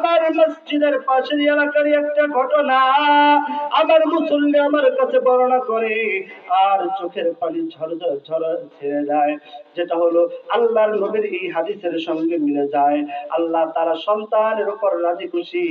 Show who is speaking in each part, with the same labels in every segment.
Speaker 1: আমার মসজিদের পাশের এলাকার একটা ঘটনা। আমার মুসল্লি আমার কাছে বর্ণনা করে, আর চোখের পানি ঝর ঝর ছেড়ে যায় যেটা হলো আল্লাহর নবীর এই হাদিসের সঙ্গে মিলে যায়। আল্লাহ তারা সন্তানের উপর রাজি খুশি,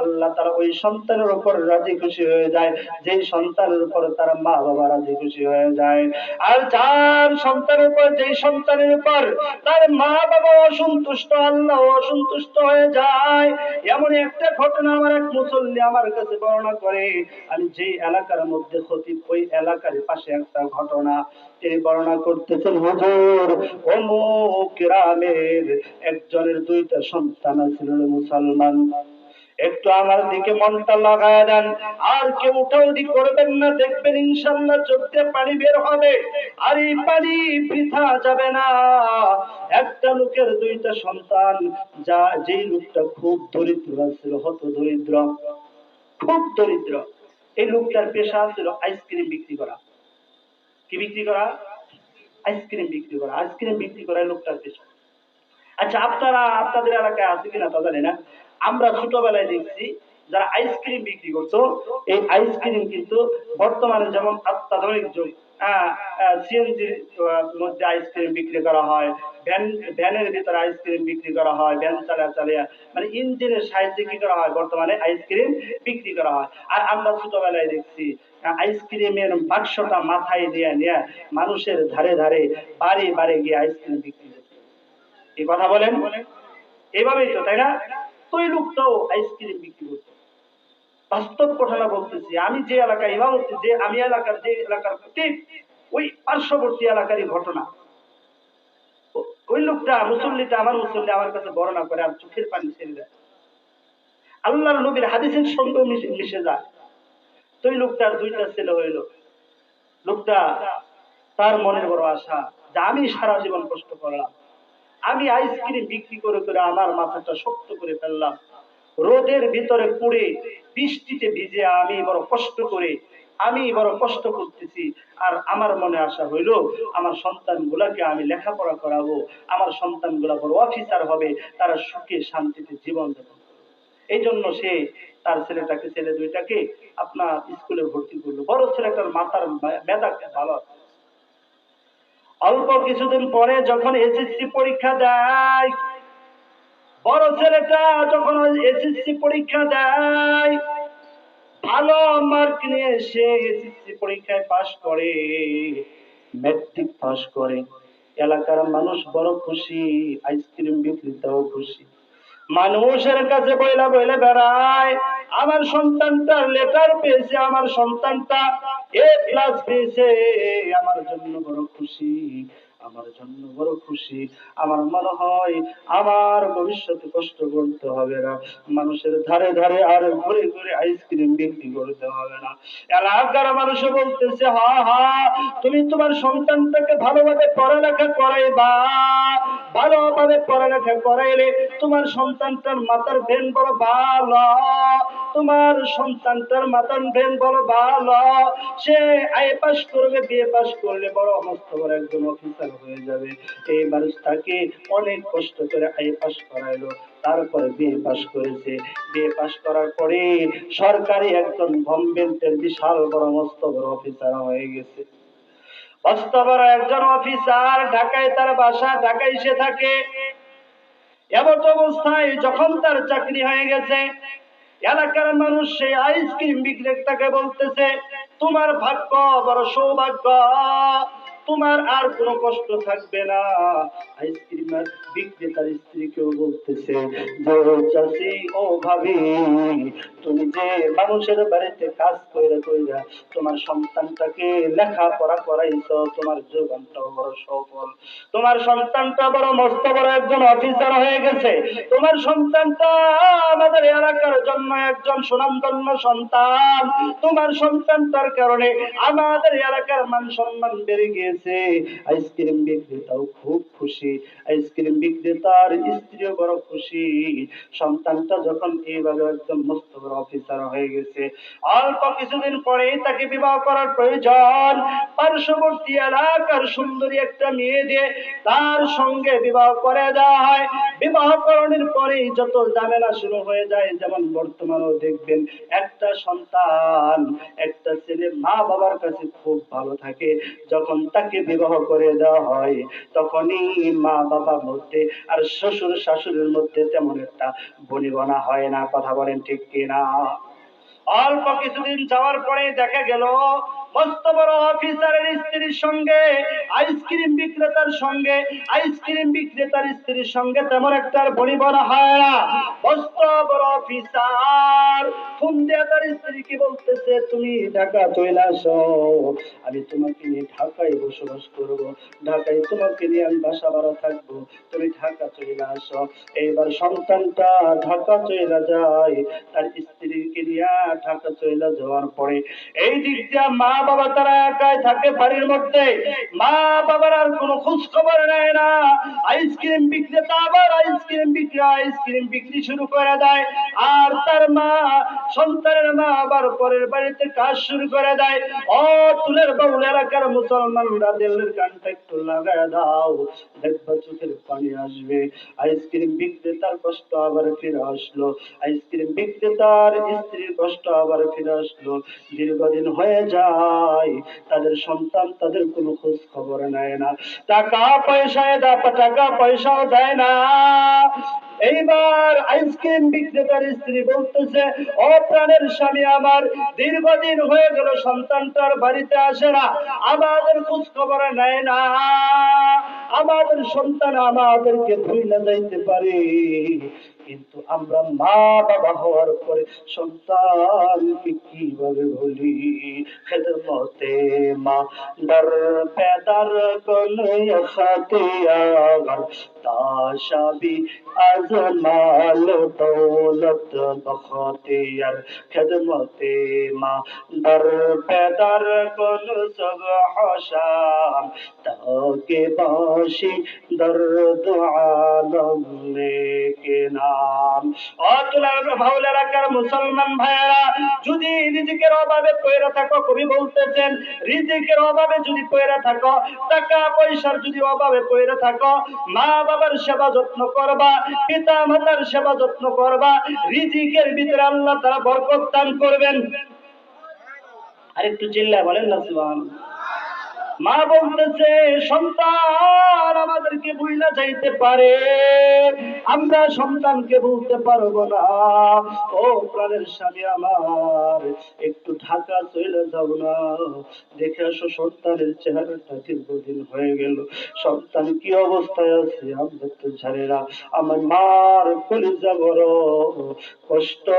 Speaker 1: আল্লাহ তারা ওই সন্তানের উপর রাজি খুশি হয়ে যায়, যেই সন্তানের উপর তার মা বাবা রাজি খুশি হয়ে যায়। আর যার সন্তানের উপর, যেই সন্তানের উপর তার মা বাবা অসন্তুষ্ট, আল্লাহ অসন্তুষ্ট হয়ে যায় এমন একটা ঘটনা আমার এক মুসল্লি আমার কাছে বর্ণনা করে, আমি যে এলাকার মধ্যে খতিব, ওই এলাকার পাশে একটা ঘটনা। তিনি বর্ণনা করতেছেন, হুজুর, অমুক গ্রামের একজনের দুইটা সন্তান ছিল মুসলমান। একটু আমার দিকে মনটা লাগায় দেন। আর কেউ উঠাউঠি করবেন না, দেখবেন ইনশাল্লাহ চোখ পানি বের হবে। আর এই পানি বৃথা যাবে না। একটা লোকের দুইটা সন্তান, যা যেই লোকটা খুব দরিদ্র ছিল হত দরিদ্র, খুব দরিদ্র। এই লোকটার পেশা ছিল আইসক্রিম বিক্রি করা। কি বিক্রি করা? আইসক্রিম বিক্রি করা। আইসক্রিম বিক্রি করা লোকটার পেশা। আচ্ছা আপনারা আপনাদের এলাকায় আছে কিনা তা জানি না। আমরা ছোটবেলায় দেখছি যারা আইসক্রিম বিক্রি করতো, এই আইসক্রিম কিন্তু বর্তমানে যেমন অত্যাধুনিক যুগ সিএনজির মধ্যে আইসক্রিম বিক্রি করা হয়, ভ্যান, ভ্যানের ভিতরে আইসক্রিম বিক্রি করা হয়, ভ্যান চালা মানে ইঞ্জিনের সাহায্যে কি করা হয়, বর্তমানে আইসক্রিম বিক্রি করা হয়। আর আমরা ছোটবেলায় দেখছি আইসক্রিমের বাক্সটা মাথায় দিয়ে নিয়ে মানুষের ধারে ধারে বাড়ি বাড়ি গিয়ে আইসক্রিম বিক্রি করতো এই কথা বলেন? এভাবেই তো, তাই না? এই লোকটাও আইসক্রিম বিক্রি করতো বাস্তব ঘটনা বলতেছি, আমি যে এলাকায় ইমামতি, যে আমি এলাকার, যে এলাকার ঠিক ওই পার্শ্ববর্তী এলাকারই ঘটনা। ওই লোকটা মুসল্লিটা আমার মুসল্লি আমার কাছে বর্ণনা করে, আর চোখের পানি ছেড়ে দেয়। আল্লাহর নবীর হাদিসের সঙ্গে মিশে মিশে যায়। তো ওই লোকটার দুইটা ছেলে হইল। লোকটা তার মনের বড় আশা যে আমি সারা জীবন কষ্ট করলাম। আমি আইসক্রিম বিক্রি করে করে আমার মাথাটা শক্ত করে ফেললাম। রোদের ভিতরে পুড়ে বৃষ্টিতে ভিজে আমি বড় কষ্ট করে, আমি বড় কষ্ট করতেছি। আর আমার মনে আশা হইল, আমার সন্তান গুলাকে আমি লেখাপড়া করাবো। আমার সন্তানগুলা বড় অফিসার হবে, তারা সুখে শান্তিতে জীবন যাপন এই জন্য সে তার ছেলেটাকে, ছেলে দুইটাকে আপনার স্কুলে ভর্তি করল। বড় ছেলেটার মাথার মেধা ভালো আছে। অল্প কিছুদিন পরে যখন এসএসসি পরীক্ষা দেয়, বড় ছেলেটা যখন এসএসসি পরীক্ষা দেয়, ভালো মার্ক নিয়ে সে এসএসসি পরীক্ষায় পাশ করে ম্যাট্রিক পাশ করে। এলাকার মানুষ বড় খুশি আইসক্রিম বিক্রেতাও খুশি। মানুষের কাছে বইলা বইলে বেড়ায় আমার সন্তানটার লেটার পেয়েছে আমার সন্তানটা এ প্লাস পেয়েছে আমার জন্য বড় খুশি। আমার জন্য বড় খুশি, আমার মনে হয় আমার ভবিষ্যতে কষ্ট করতে হবে না। মানুষের ধারে ধারে আর ঘুরে ঘুরে আইসক্রিম বিক্রি করতে হবে না। এলাকার মানুষ বলতেছে, হা হা, তুমি তোমার সন্তানটাকে ভালোভাবে পড়ালেখা করাইবা। ভালোভাবে পড়ালেখা করাইলে তোমার সন্তানটার মাথার ভেন বড় ভালো। তোমার সন্তানটার মাথার ভেন বড় ভালো। সে আই পাস করবে বিয়ে পাস করলে বড় মস্ত বড় একজন অফিসার হয়ে যাবে। এই মানুষটাকে অনেক কষ্ট করে আই পাস করাইলো, তারপরে বিয়ে পাস করেছে। বিয়ে পাস করার পরে সরকারি একজন গভর্নমেন্টের বিশাল বড় মস্ত বড় অফিসার হয়ে গেছে। মস্ত বড় একজন অফিসার, ঢাকায় তার বাসা, ঢাকায় সে থাকে। অবস্থায় যখন তার চাকরি হয়ে গেছে, এলাকার মানুষ সেই আইসক্রিম বিক্রেতাকে বলতেছে, তোমার ভাগ্য বড় সৌভাগ্য। তোমার আর কোনো কষ্ট থাকবে না। আইসক্রিম বিক্রেতার স্ত্রীকেও বলতেছে যে চাষি ও ভাবি, তুমি যে মানুষের বাড়িতে কাজ করে কইরা তোমার সন্তানটাকে লেখাপড়া করাইছো, তোমার জীবনটাও বড় সফল। তোমার সন্তানটা বড় মস্ত বড় একজন অফিসার হয়ে গেছে। তোমার সন্তানটা আমাদের এলাকার জন্য একজন সুনামধন্য সন্তান। তোমার সন্তানটার কারণে আমাদের এলাকার মান সম্মান বেড়ে গিয়েছে। গেছে আইসক্রিম বিক্রেতাও খুব খুশি। আইসক্রিম বিক্রেতার স্ত্রীও বড় খুশি। সন্তানটা যখন এইভাবে একদম মস্ত বড় অফিসার হয়ে গেছে, অল্প কিছুদিন পরেই তাকে বিবাহ করার প্রয়োজন। পার্শ্ববর্তী এলাকার সুন্দরী একটা মেয়ে দিয়ে তার সঙ্গে বিবাহ করে দেওয়া হয়। বিবাহ করণের পরেই যত ঝামেলা শুরু হয়ে যায়, যেমন বর্তমানেও দেখবেন একটা সন্তান, একটা ছেলে মা বাবার কাছে খুব ভালো থাকে। যখন তাকে বিবাহ করে দেওয়া হয়। তখনই মা বাবার মধ্যে আর শ্বশুর শাশুড়ির মধ্যে তেমন একটা বনিবনা হয় না। কথা বলেন ঠিক কিনা? অল্প কিছুদিন যাওয়ার পরে দেখা গেল, মস্ত বড় অফিসারের স্ত্রীর সঙ্গে, আইসক্রিম বিক্রেতার সঙ্গে, আইসক্রিম বিক্রেতার স্ত্রীর সঙ্গে তেমন একটা বনিবনা হয় না। মস্ত বড় অফিসার। ফোন দিয়ে তার স্ত্রীকে বলতেছে, তুমি ঢাকা চলে আসো। আমি তোমাকে নিয়ে ঢাকায় বসবাস করব। ঢাকায় তোমাকে নিয়ে আমি বাসা ভাড়া থাকব। তুমি ঢাকা চলে আসো। এইবার সন্তানটা ঢাকা চলে যায়, তার স্ত্রীকে নিয়ে ঢাকা চলে যাওয়ার পরে। এই দিক মা বাবা তারা একাই থাকে বাড়ির মধ্যে। মা বাবার আর কোনো খোঁজ খবর নেয় না। আইসক্রিম বিক্রেতা আবার আইসক্রিম বিক্রি আইসক্রিম বিক্রি শুরু করে দেয়। আর তার মা, সন্তানের মা আবার পরের বাড়িতে কাজ শুরু করে দেয়। ও তুলের বাউল এলাকার মুসলমানরা দিল্লির কানটা একটু লাগায় দাও। দেখবা চোখের পানি আসবে। আইসক্রিম বিক্রেতার কষ্ট আবার ফিরে আসলো। আইসক্রিম বিক্রেতার স্ত্রীর কষ্ট আবার ফিরে আসলো। দীর্ঘদিন হয়ে যায়, তাদের সন্তান তাদের কোনো খোঁজ খবর নেয় না। টাকা পয়সায় টাকা পয়সাও দেয় না। এইবার আইসক্রিম বিক্রেতার স্ত্রী বলতেছে, ও প্রাণের স্বামী আমার, দীর্ঘদিন হয়ে গেল সন্তানটার বাড়িতে আসে না। আমাদের খোঁজ খবর নেয় না। আমাদের সন্তান আমাদেরকে ভুলে যাইতে পারে। কিন্তু আমরা মা বাবা হওয়ার পরে সন্তানকে কীভাবে ভুলি? খেদমতে মা, দর পেদার কলে খাতে আগার তাশাবি দৌলত মা, দর পেদার কল সব তাকে বাসি দর্দ আলম নাম মা বাবার সেবা যত্ন করবা পিতা মাতার সেবা যত্ন করবা, রিজিকের ভিতরে আল্লাহ তারা বরকত দান করবেন। আর একটু চিল্লায় বলেন না মা বলতেছে, সন্তান আমাদেরকে বুঝলা যাইতে পারে। আমরা সন্তানকে বলতে পারব না। ও প্রাণের স্বামী আমার, একটু ঢাকা চলে যাও না। দেখে আসো, সন্তানের চেহারাটা দীর্ঘদিন হয়ে গেল। সন্তান কি অবস্থায় আছে? আমরা তো জানি না। আমার মার কলিজা বড়। কষ্ট,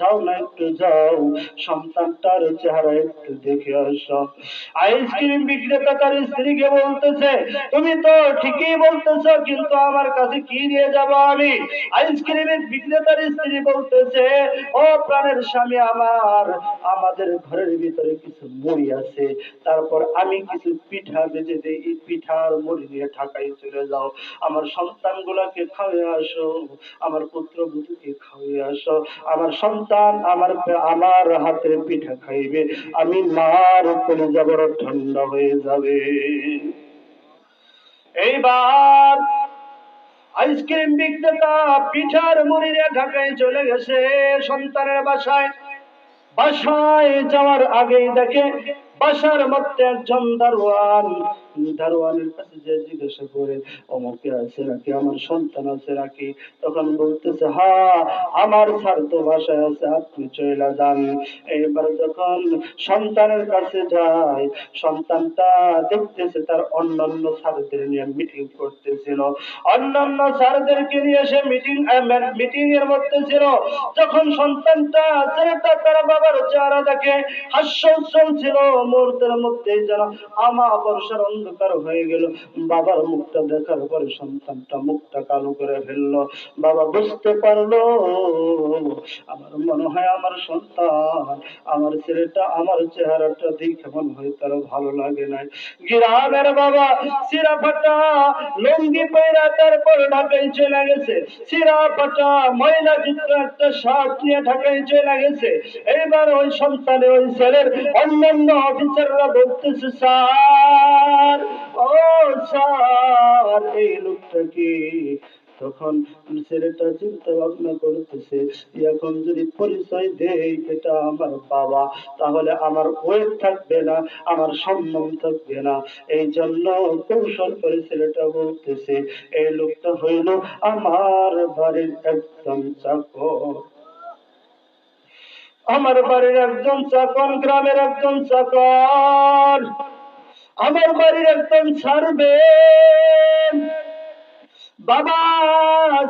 Speaker 1: যাও না একটু যাও। সন্তানটার চেহারা একটু দেখে আসো। আইসক্রিম বিক্রেতা তার স্ত্রীকে বলতেছে, তুমি তো ঠিকই বলতেছো, কিন্তু আমার কাছে কি দিয়ে যাব আমি? আইসক্রিমের বিক্রেতার স্ত্রী বলতেছে, ও প্রাণের স্বামী আমার, আমাদের ঘরের ভিতরে কিছু মুড়ি আছে। তারপর আমি কিছু পিঠা বেজে দিই, এই পিঠার মুড়ি নিয়ে ঢাকায় চলে যাও। আমার সন্তান গুলাকে খাওয়াই আসো, আমার পুত্র বধূকে খাওয়াই আসো। আমার সন্তান আমার আমার হাতের পিঠা খাইবে। আমি মার উপরে যাবার ঠান্ডা হয়ে যাবে। এইবার আইসক্রিম বিক্রেতা পিঠার মুড়িরে ঢাকায় চলে গেছে সন্তানের বাসায়। বাসায় যাওয়ার আগেই দেখে বাসার মধ্যে একজন দারোয়ান দারোয়ানের কাছে যে জিজ্ঞাসা করে অমুকে আছে নাকি? আমার সন্তান আছে নাকি? তখন বলতেছে, হা, আমার স্যার তো বাসায় আছে, আপনি চলে যান। এবার যখন সন্তানের কাছে যায়, সন্তানটা দেখতেছে তার অন্যান্য স্যারদের নিয়ে মিটিং করতেছিল। অন্যান্য স্যারদেরকে নিয়ে সে মিটিং মিটিং এর মধ্যে ছিল। যখন সন্তানটা ছেলেটা তার বাবার চেহারা দেখে হাস্য ছিল, মুহূর্তের মধ্যে যেন আমা বর্ষার অন্ধকার হয়ে গেল। বাবার মুখটা দেখার পরে সন্তানটা মুখটা কালো করে ফেলল। বাবা বুঝতে পারল, আমার মনে হয় আমার সন্তান, আমার ছেলেটা, আমার চেহারাটা দেখে মনে হয় তার ভালো লাগে নাই। গ্রামের বাবা সিরা ফাটা লুঙ্গি পয়রা তারপর ঢাকায় চলে গেছে। সিরা ফাটা ময়লা যুক্ত একটা শার্ট নিয়ে ঢাকায় চলে গেছে। এইবার ওই সন্তানে ওই ছেলের অন্যান্য অফিসাররা বলতেছে, স্যার ও স্যার এই লোকটা কি তখন ছেলেটা চিন্তা ভাবনা করতেছে এখন যদি পরিচয় দেই এটা আমার বাবা, তাহলে আমার ওয়েট থাকবে না, আমার সম্মান থাকবে না। এই জন্য কৌশল করে ছেলেটা বলতেছে, এই লোকটা হইল আমার বাড়ির একদম চাকর। আমার বাড়ির একজন চাকর, গ্রামের একজন চাকর। আমার বাড়ির একজন সার্বে বাবা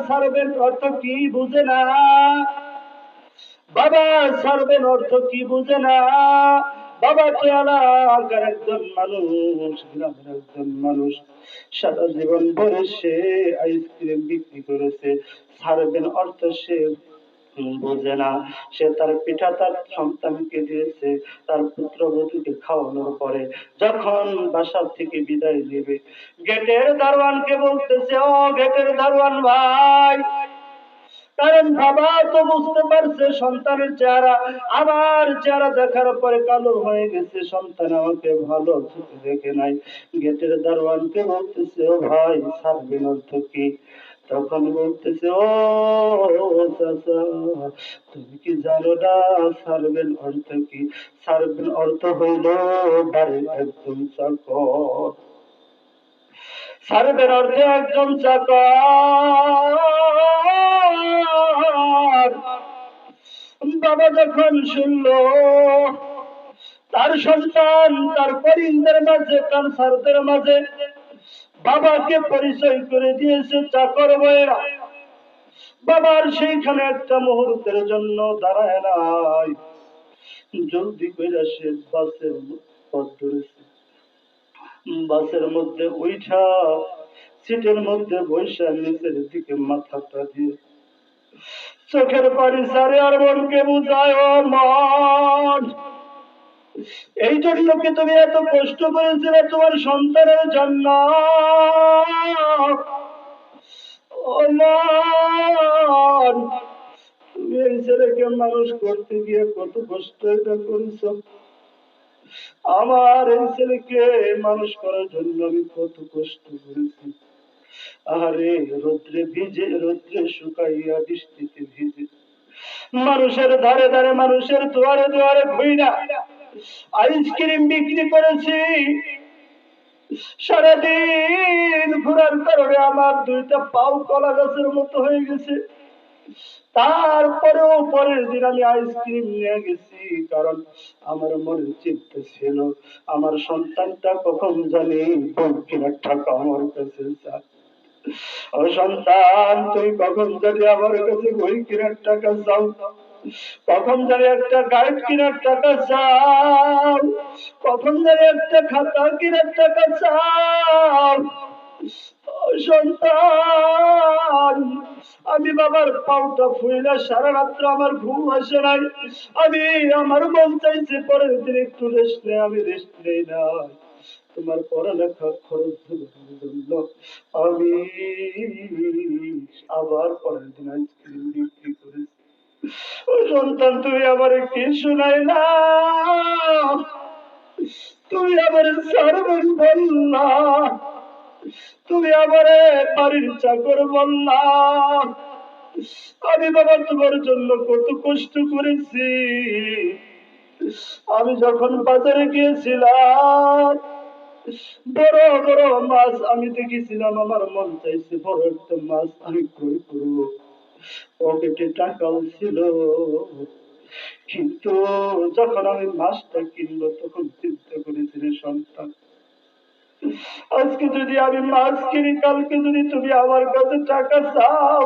Speaker 1: সার্বের অর্থ কি বুঝে না? বাবা সার্বের অর্থ কি বুঝে না? বাবা তো এলাকার একজন মানুষ, গ্রামের একজন মানুষ, সারা জীবন ভরে সে আইসক্রিম বিক্রি করেছে। সার্বেন অর্থ সে বোঝে না। সে তার পিঠা তার সন্তানকে দিয়েছে, তার পুত্রবধূকে খাওয়ানোর পরে যখন বাসার থেকে বিদায় নেবে, গেটের দারোয়ানকে বলতেছে, ও গেটের দারোয়ান ভাই, কারণ বাবা তো বুঝতে পারছে সন্তানের চেহারা, আমার চেহারা দেখার পরে কালো হয়ে গেছে, সন্তান আমাকে ভালো দেখে নাই। গেটের দারোয়ানকে বলতেছে, ও ভাই সার্বিন অর্থ কি? তখন বলতেছে, ও চাচা, তুমি কি জানো না, সার্বেন অর্থ কি? সার্বেন অর্থ হইল বাড়ির একজন চাকর। সার্বের অর্থ একজন চাকর। বাবা যখন শুনলো, তার সন্তান, তার পরিন্দের মাঝে, তার সারদের মাঝে বাবাকে পরিচয় করে দিয়েছে চাকর বয়েরা বাবার সেইখানে একটা মুহূর্তের জন্য দাঁড়ায় নাই। জলদি করে সে বাসের পথ ধরেছে। বাসের মধ্যে উইঠা, সিটের মধ্যে বৈশা নিচের দিকে মাথাটা দিয়ে। চোখের পানি সারে আর মনকে বুঝায়, ও মন এই জন্য কি তুমি এত কষ্ট করেছিলে তোমার সন্তানের জন্য। তুমি এই ছেলেকে মানুষ করতে গিয়ে কত কষ্ট এটা করেছ। আমার এই ছেলেকে মানুষ করার জন্য আমি কত কষ্ট করেছি। আরে রৌদ্রে ভিজে, রৌদ্রে শুকাইয়া বৃষ্টিতে ভিজে। মানুষের ধারে ধারে মানুষের দুয়ারে দুয়ারে ঘুইনা আইসক্রিম বিক্রি করেছি। সারাদিন ঘোরার কারণে আমার দুইটা পাও কলা গাছের মতো হয়ে গেছে। তারপরেও পরের দিন আমি আইসক্রিম নিয়ে গেছি, কারণ আমার মনে চিন্তা ছিল, আমার সন্তানটা কখন জানি বঙ্কির টাকা আমার কাছে ও সন্তান, তুই কখন জানি আমার কাছে বই কেনার টাকা চাও। কখন জানি একটা গাইড কেনার টাকা চাও। কখন জানি একটা খাতা কেনার টাকা চাও। সন্তান, আমি বাবার পাউটা ফুইলা সারা রাত্র আমার ঘুম আসে নাই। আমি আমার মন চাইছে পরের দিন একটু রেস্ট নেই আমি রেস্ট নেই না তোমার পড়ালেখা খরচ জন্য আমি আবার পরের দিন আইসক্রিম বিক্রি করেছি। সন্তান, তুমি আমার কি শোনাই না তুমি আমার সার্বন বললা তুমি আমার বাড়ির চাকর বললা আমি বাবা তোমার জন্য কত কষ্ট করেছি। আমি যখন বাজারে গিয়েছিলাম, বড় বড় মাছ আমি দেখেছিলাম। আমার মন চাইছে বড় একটা মাছ আমি ক্রয় করব। পকেটে টাকাও ছিল। কিন্তু যখন আমি মাছটা কিনবো, তখন চিন্তা করেছিল সন্তান। আজকে যদি আমি মাছ কিনি, কালকে যদি তুমি আমার কাছে টাকা চাও,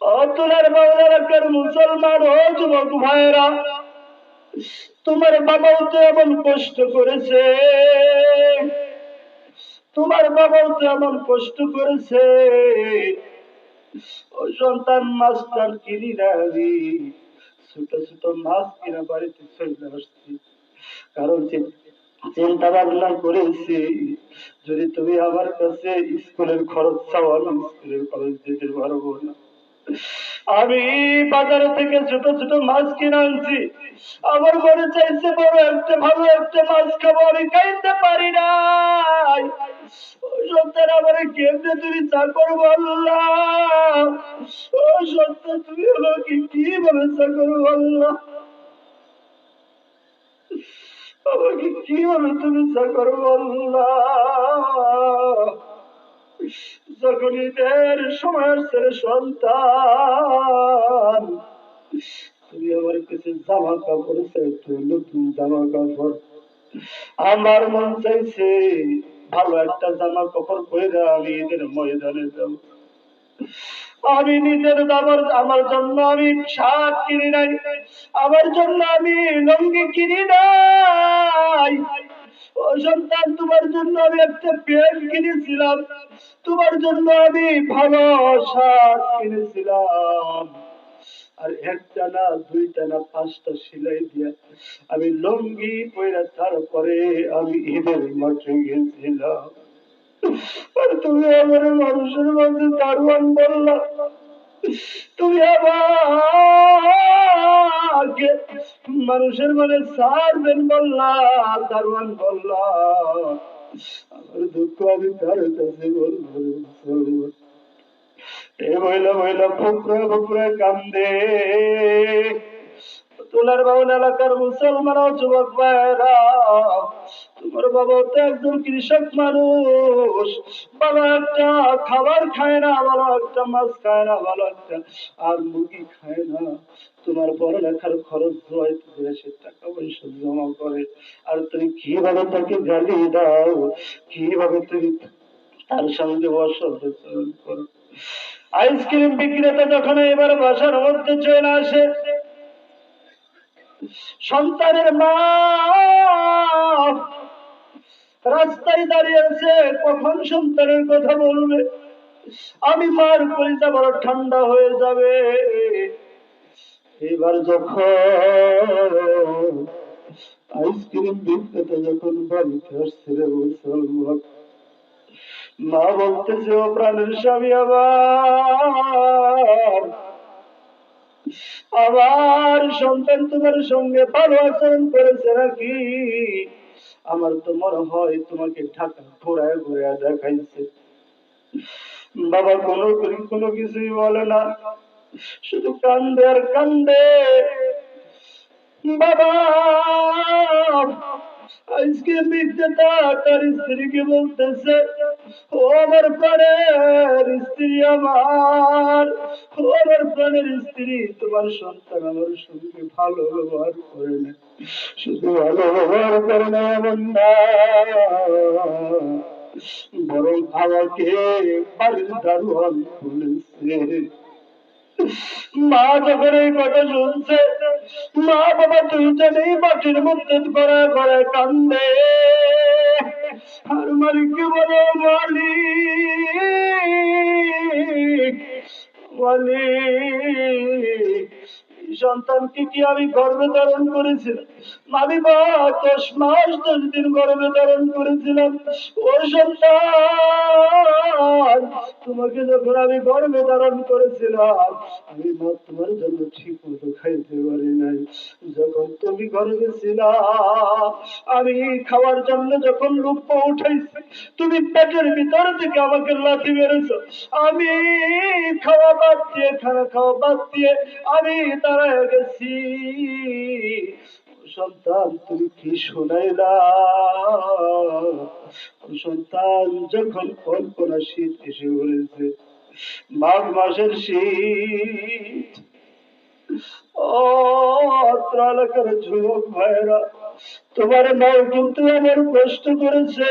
Speaker 1: অতুলার বাংলার মুসলমান ও যুবক ভাইরা তোমার বাবাও তো এমন কষ্ট করেছে। তোমার বাবাও তো এমন কষ্ট করেছে। সন্তান মাস্টার কিনি ছোট ছোট মাছ কিনা বাড়িতে চলে আসছি। কারণ চিন্তা ভাবনা করেছি, যদি তুমি আমার কাছে স্কুলের খরচ চাও, আমি স্কুলের খরচ দিতে পারব না। আমি বাজার থেকে ছোট ছোট মাছ কিনে আনছি। আমার মনে চাইছে বড় একটা, ভালো একটা মাছ খাব। আমি খাইতে পারি না সন্তান আমার কেমনে তুমি চাকর বললাম ও সন্তান তুমি আমাকে কীভাবে চাকর বললাম আমাকে কীভাবে তুমি চাকর বললাম যখন ঈদের সময় রে সন্তান। তুমি আমার কাছে জামা কাপড় চাইছো নতুন জামা কাপড় আমার মন চাইছে ভালো একটা জামা কাপড় পরে আমি ঈদের ময়দানে যাব আমি নিজের দাবার আমার জন্য আমি শাক কিনি নাই। আমার জন্য আমি লঙ্গি কিনি নাই। ও সন্তান, তোমার জন্য আমি একটা পেন কিনেছিলাম। তোমার জন্য আমি ভালো শাক কিনেছিলাম। আর একটা না, দুইটা না, পাঁচটা সিলাই দিয়া আমি লঙ্গি পয়রা তারপরে আমি ঈদের মাঠে গেছিলাম। আর তুমি আমার মানুষের মাঝে দারোয়ান বললা তুমি আমাকে মানুষের মনে সারবেন বললা দারোয়ান বললা আমার দুঃখ আমি তার কাছে। এ মহিলা মহিলা, ফুকরে ফুকরে কান্দে তোলার বাউন এলাকার মুসলমান যুবক ভাইরা তোমার বাবা তো একজন কৃষক মানুষ। ভালো একটা খাবার খায় না, ভালো একটা মাছ খায় না, ভালো একটা আর মুরগি খায় না। তোমার পড়ালেখার খরচ হয় দেশের টাকা পয়সা জমা করে। আর তুমি কীভাবে তাকে গালি দাও? কীভাবে তুমি তার সঙ্গে অসদাচরণ করো? আইসক্রিম বিক্রেতা যখন এবার বাসার মধ্যে চলে আসে সন্তানের মা। রাস্তায় দাঁড়িয়ে আছে কখন সন্তানের কথা বলবে? আমি মার কলিজা বড় ঠান্ডা হয়ে যাবে। এবার যখন আইসক্রিম বিক্রেতা যখন বাড়িতে আসছে রে মা বলতেছে, ও প্রাণের স্বামী আবার আবার সন্তান তোমার সঙ্গে ভালো আচরণ করেছে নাকি? আমার তো মনে হয় তোমাকে ঢাকা ঘোরায় ঘোরায় দেখাইছে। বাবা কোনো কোনো কিছুই বলে না, শুধু কান্দে আর কান্দে। বাবা! আজকে বিক্রেতা তার স্ত্রীকে বলতেছে, ও আমার প্রাণের স্ত্রী আমার, ও আমার প্রাণের স্ত্রী, তোমার সন্তান আমার সঙ্গে ভালো ব্যবহার করে না। শুধু ভালো ব্যবহার করে না না। বরং আমাকে বাড়ির দারোয়ান বলেছে মা যখন এই কথা শুনছে, মা বাবা দুইজনেই মাটির মধ্যে ঘরে ঘরে কান্দে। আর মালিককে বলে, মালিক মালিক সন্তানকে কি আমি গর্ভে ধারণ করেছিলাম। আমি বা দশ মাস, দশ দিন গর্ভে ধারণ করেছিলাম। ও সন্তান, তোমাকে যখন আমি গর্ভে ধারণ করেছিলাম, আমি মা, তোমার জন্য ঠিক মতো খাইতে পারি নাই। যখন তুমি গর্ভে ছিলা, আমি খাওয়ার জন্য যখন রূপ উঠাইছি, তুমি পেটের ভিতর থেকে আমাকে লাথি মেরেছ। আমি খাওয়া বাদ দিয়ে, খানা খাওয়া বাদ দিয়ে, আমি দাঁড়ায় গেছি সন্তান, তুমি কি শোনাইলা? সন্তান, যখন কল্পনা শীত এসে মাঘ মাসের শীত। ও এলাকার যুবক ভাইরা তোমার মাও কিন্তু আমার কষ্ট করেছে।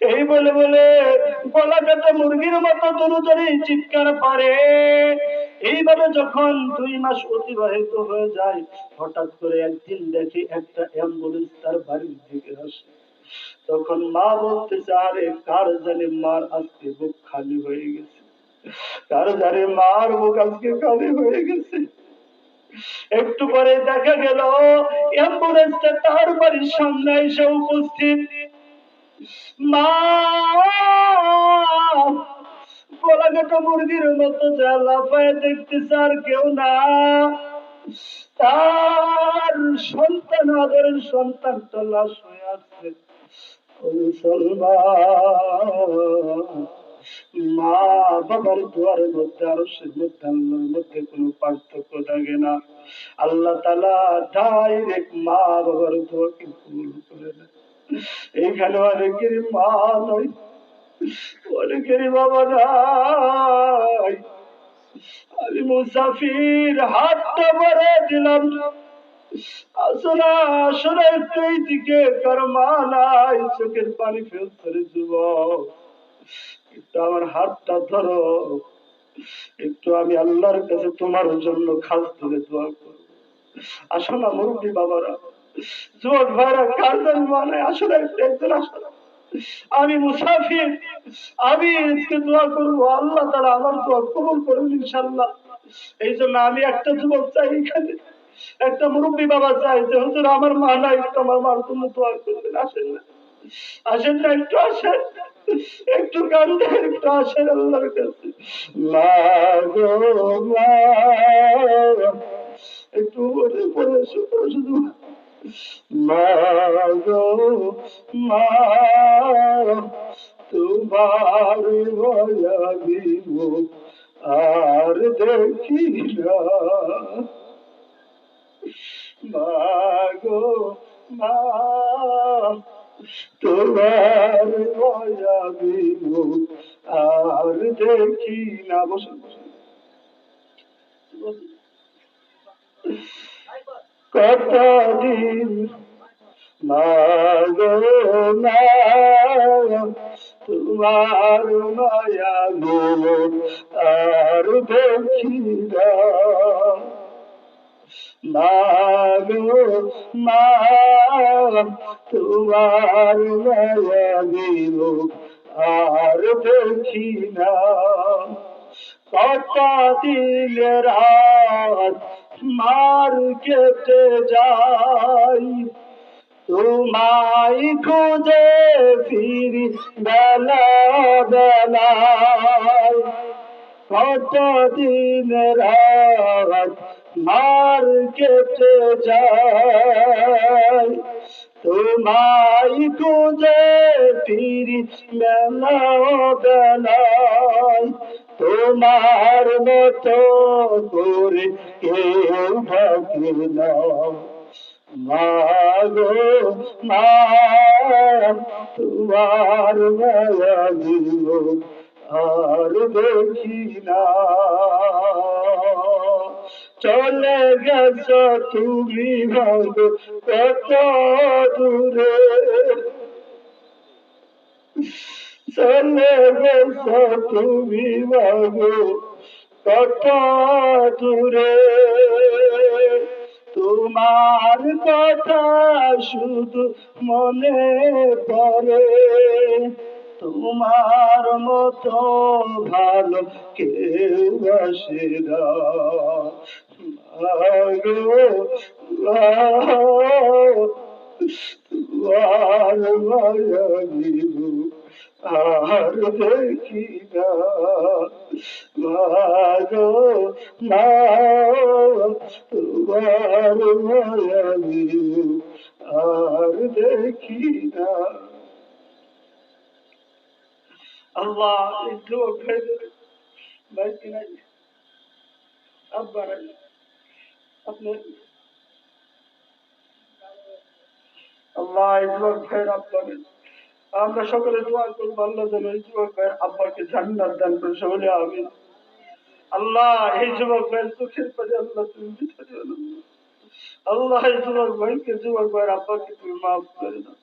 Speaker 1: এই বলে বলে গলা কাটা মুরগির মতো তরুতরি চিৎকার পারে এইভাবে যখন দুই মাস অতিবাহিত হয়ে যায়, হঠাৎ করে একদিন দেখি একটা অ্যাম্বুলেন্স তার বাড়ির দিকে আসে। তখন মা বলতেছে, আরে, কার জানে মার আজকে বুক খালি হয়ে গেছে? কার জানে মার বুক আজকে খালি হয়ে গেছে? একটু পরে দেখা গেল অ্যাম্বুলেন্সটা তার বাড়ির সামনে এসে উপস্থিত। মা! মুরগির মতো কেউ না। তার সন্তান, আদরের সন্তানটা লাশ হয়ে আসছে। মা বাবার মধ্যে আরও সে মধ্যে আল্লাহর মধ্যে কোনো পার্থক্য থাকে না। আল্লাহ তালা ডাইরেক্ট মা বাবার দোয়াকে কবুল করে না আমি মুসাফির হাতটা দিলাম। দিকে চোখের পানি ফেলতে যুবক। একটু আমার হাতটা ধরো। একটু আমি আল্লাহর কাছে তোমার জন্য খাস ধরে দোয়া করব। আসো না মুরব্বী বাবারা। যুবক ভাইরা কার মানে আসলে একজন আসলে আমি মুসাফির। আমি আজকে দোয়া করব, আল্লাহ তারা আমার দোয়া কবুল করুন ইনশাল্লাহ এই জন্য আমি একটা যুবক চাই এখানে। একটা মুরব্বী বাবা চাই যে, হুজুর, আমার মা নাই আমার মার জন্য দোয়া করবেন, আসেন না। আসেন না, একটু আসেন। একটু গান একটু আসেন আল্লাহর কাছে। মা গো, মা। একটু শুধু। মাগো মা তোমার ভয়া দিব, আর দেখি না। মাগো মা তোমার ভয়া দিব, আর দেখি না। বসে বসে কতদিন মাগো না তোমার মায়া গো আর দেখি না মাগো মা তোমার মায়া দিব আর দেখি না কত দিল রাত মার কেটে যাই। তোমায় খুঁজে ফিরি বেলা বেলায়। কতদিন রাত মার কেটে যায় তোমায় খুঁজে ফিরি বেলা বেলায়। তোমার মতো করে কেউ থাকে না। মাগো মা, তোমার মায়া দিব আর দেখি না। চলে গেছ তুমি ভাগো, কত দূরে। চলে গেছ তুমি ভাগো কত দূরে তোমার কথা শুধু মনে পড়ে। তোমার মতো ভালো কেউ আসে না। তোমার মায়া Allah is so good. Başkanaj, Abbaraj, अपने Allah is so good. Abbaraj. আমরা সকলে দোয়া করব, আল্লাহ যেন এই যুবক ভাইয়ের আব্বাকে জান্নাত দান করে সকলে আমি আল্লাহ, এই যুবক ভাইয়ের চোখের পাশে আল্লাহ তুমি মিঠা দিও না। আল্লাহ, এই যুবক ভাইকে, যুবক ভাইয়ের আব্বাকে তুমি মাফ করে দাও